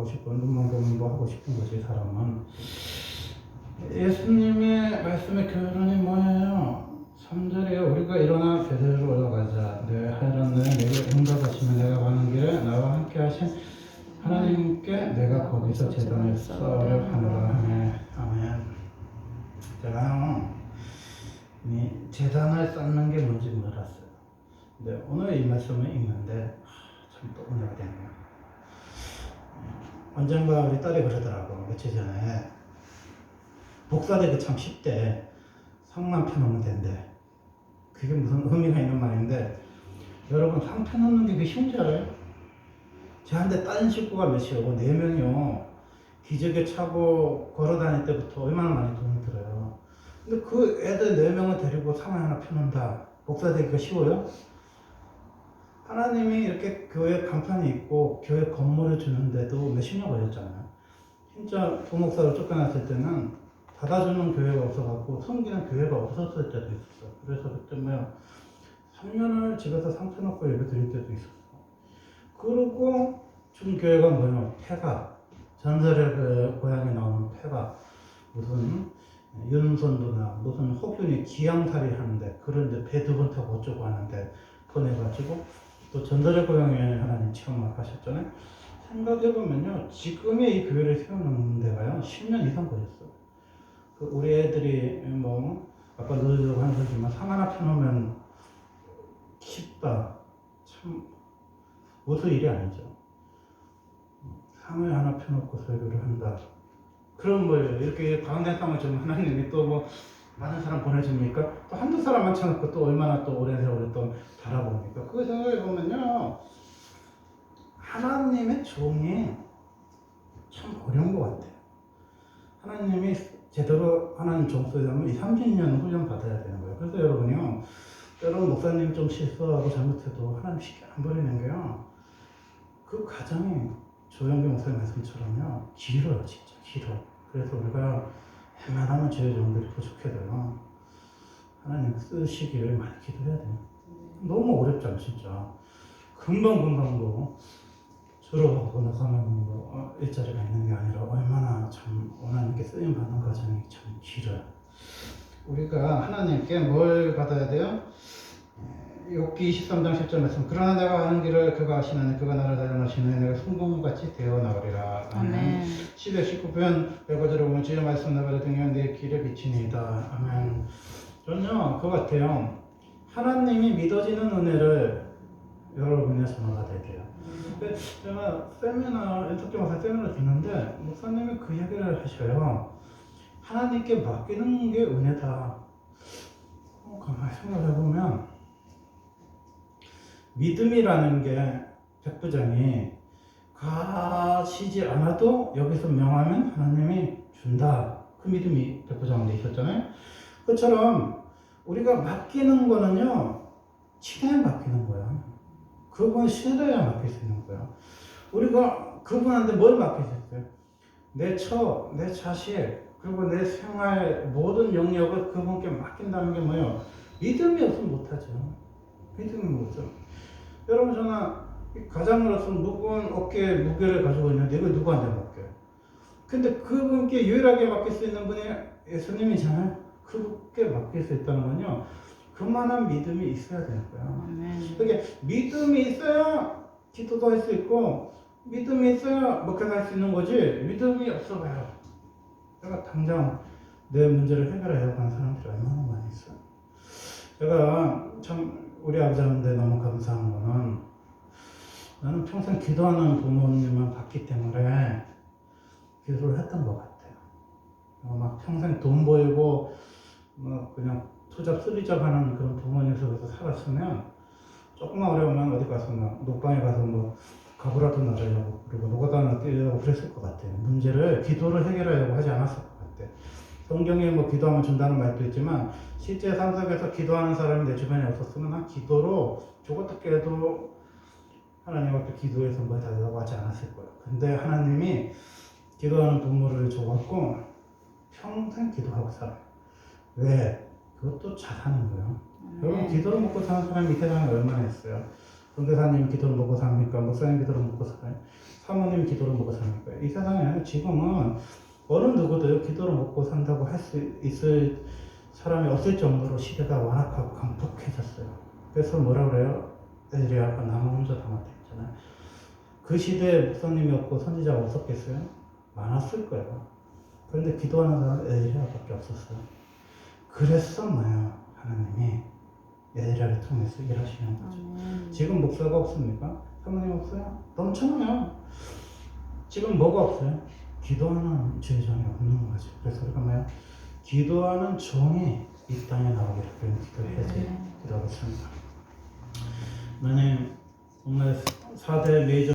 하고 싶고 눈만 뭐 하고 싶은 거지 사람은. 예수님의 말씀의 결론이 뭐예요? 3절에 우리가 일어나 베드로 올라가자. 내 하나는 내게 응답하시면 내가 가는 길에 나와 함께 하신 하나님께 내가 거기서 재단을 쌓으려 하노라 아멘 아멘. 제가요 이 재단을 쌓는 게 뭔지 몰랐어요. 근데 오늘 이 말씀을 읽는데 참 또 은혜가 되네요 언젠가 우리 딸이 그러더라고 며칠 전에 복사되기 참 쉽대 상만 펴놓으면 된대 그게 무슨 의미가 있는 말인데 여러분 상 펴놓는 게 그게 쉬운 줄 알아요? 저한테 딴 식구가 몇이요? 네 명이요 기저귀 차고 걸어 다닐 때부터 얼마나 많이 돈이 들어요 근데 그 애들 네 명을 데리고 상을 하나 펴놓는다 복사되기가 쉬워요? 하나님이 이렇게 교회 간판이 있고 교회 건물을 주는데도 몇십 년 걸렸잖아요 진짜 부목사로 쫓겨났을 때는 받아주는 교회가 없어갖고 섬기는 교회가 없었을 때도 있었어. 그래서 그때 뭐야 3년을 집에서 상처 놓고 예배 드릴 때도 있었어. 그리고 준 교회가 뭐야 폐가 전설의 그 고향에 나오는 폐가 무슨 윤선도나 무슨 혹윤이 기양살이 하는데 그런데 배 두 번 타고 어쩌고 하는데 보내가지고 또 전설의 고향에 하나님 체험을 하셨잖아요. 생각해보면요 지금의 이 교회를 세워놓는 데가요 10년 이상 걸렸어. 그 우리 애들이 뭐 아까 너희도 하는 소리지만 상 하나 펴놓으면 쉽다. 참 무슨 일이 아니죠. 상을 하나 펴놓고 설교를 한다. 그럼 뭐 이렇게 가운데 상을 좀 하나님이 또 뭐 많은 사람 보내줍니까? 또 한두 사람만 쳐놓고 또 얼마나 또 오랜 세월을 또 달아봅니까? 그 생각해 보면요. 하나님의 종이 참 어려운 것 같아요. 하나님이 제대로 하나님 종소리라면 이 30년 훈련 받아야 되는 거예요. 그래서 여러분이요. 여러분 목사님 좀 실수하고 잘못해도 하나님 쉽게 안 버리는 게요. 그 과정이 조영기 목사님 말씀처럼요. 길어요. 진짜 길어. 그래서 우리가 웬만하면 죄의 종들이 부족해도요. 하나님 쓰시기를 많이 기도해야 돼요. 너무 어렵잖아 진짜. 금방금방 뭐 졸업하고 나서는 뭐 어, 일자리가 있는 게 아니라 얼마나 참 하나님께 쓰임 받는 과정이 참 길어요. 우리가 하나님께 뭘 받아야 돼요? 에, 욥기 23장 10절 말씀. 그러나 내가 하는 길을 그가 하시나니 그가 나를 다름하시는 내가 성공같이 되어 나가리라. 아멘. 10에 19편 배고들어 보면 주의 말씀 나가를 등에 내 길에 비치니이다. 아멘. 저는요 그거 같아요. 하나님이 믿어지는 은혜를 여러분의 전화가 되게요. 근데 제가 세미나 인터뷰 와서 세미나 듣는데 목사님이 그 얘기를 하셔요. 하나님께 맡기는 게 은혜다. 어, 가만히 생각해 보면 믿음이라는 게 백부장이 가시지 않아도 여기서 명하면 하나님이 준다. 그 믿음이 백부장한테 있었잖아요. 그처럼 우리가 맡기는 거는요, 친애에 맡기는 거야. 그분 신뢰에 맡길 수 있는 거야. 우리가 그분한테 뭘 있어요? 내 처, 내 자식, 그리고 내 생활 모든 영역을 그분께 맡긴다는 게 뭐예요? 믿음이 없으면 못하죠. 믿음이 뭐죠? 여러분 저는 이 가장으로서 무거운 어깨에 무게를 가지고 있는데 이걸 누구한테 맡겨요? 근데 그분께 유일하게 맡길 수 있는 분이 예수님이잖아요. 그분께 맡길 수 있다는 건요. 그만한 믿음이 있어야 되는 거야. 아멘. 그게 믿음이 있어야 기도도 할 수 있고 믿음이 있어야 먹혀서 할수 있는 거지 믿음이 없어봐요. 내가 당장 내 문제를 해결해야 하는 사람들이 얼마나 많이 있어. 제가 참 우리 아버지한테 너무 감사한 거는 나는 평생 기도하는 부모님만 봤기 때문에 기도를 했던 것 같아요. 어, 막 평생 돈 벌고 뭐 그냥 투잡 쓰리잡 하는 그런 부모님 속에서 살았으면 조금만 어려우면 어디 가서 막 녹방에 가서 뭐 가구라도 나르려고 그리고 노가다나 뛰려고 그랬을 것 같아요. 문제를 기도를 해결하려고 하지 않았을 것 같아요. 성경에 뭐 기도하면 준다는 말도 있지만 실제 삶 속에서 기도하는 사람이 내 주변에 없었으면 난 기도로 죽었다 깨도 하나님 앞에 기도해서 뭘 달라고 하지 않았을 거예요. 근데 하나님이 기도하는 부모를 줘갖고 평생 기도하고 살아요. 왜? 그것도 잘하는 거예요. 여러분 기도를 먹고 사는 사람이 이 세상에 얼마나 있어요. 선교사님 기도를 먹고 삽니까? 목사님 기도를 먹고 살아요? 사모님 기도를 먹고 삽니까? 이 세상에 지금은 어느 누구도 기도를 먹고 산다고 할 수 있을 사람이 없을 정도로 시대가 완악하고 강폭해졌어요. 그래서 뭐라 그래요? 에리아가 나무 혼자 담았다 했잖아요. 그 시대에 목사님이 없고 선지자가 없었겠어요? 많았을 거예요. 그런데 기도하는 사람은 에리아밖에 없었어요. 뭐예요? 하나님이 에리아를 통해서 일하시는 거죠. 아멘. 지금 목사가 없습니까? 사모님 없어요? 넘쳐나요. 지금 뭐가 없어요? 기도하는 제자이 없는 거죠. 그래서 우리가 뭐야? 기도하는 종이 이 땅에 나오기를 그런 기도해야지 네. 기도하겠습니다. 나는 정말 4대 메이저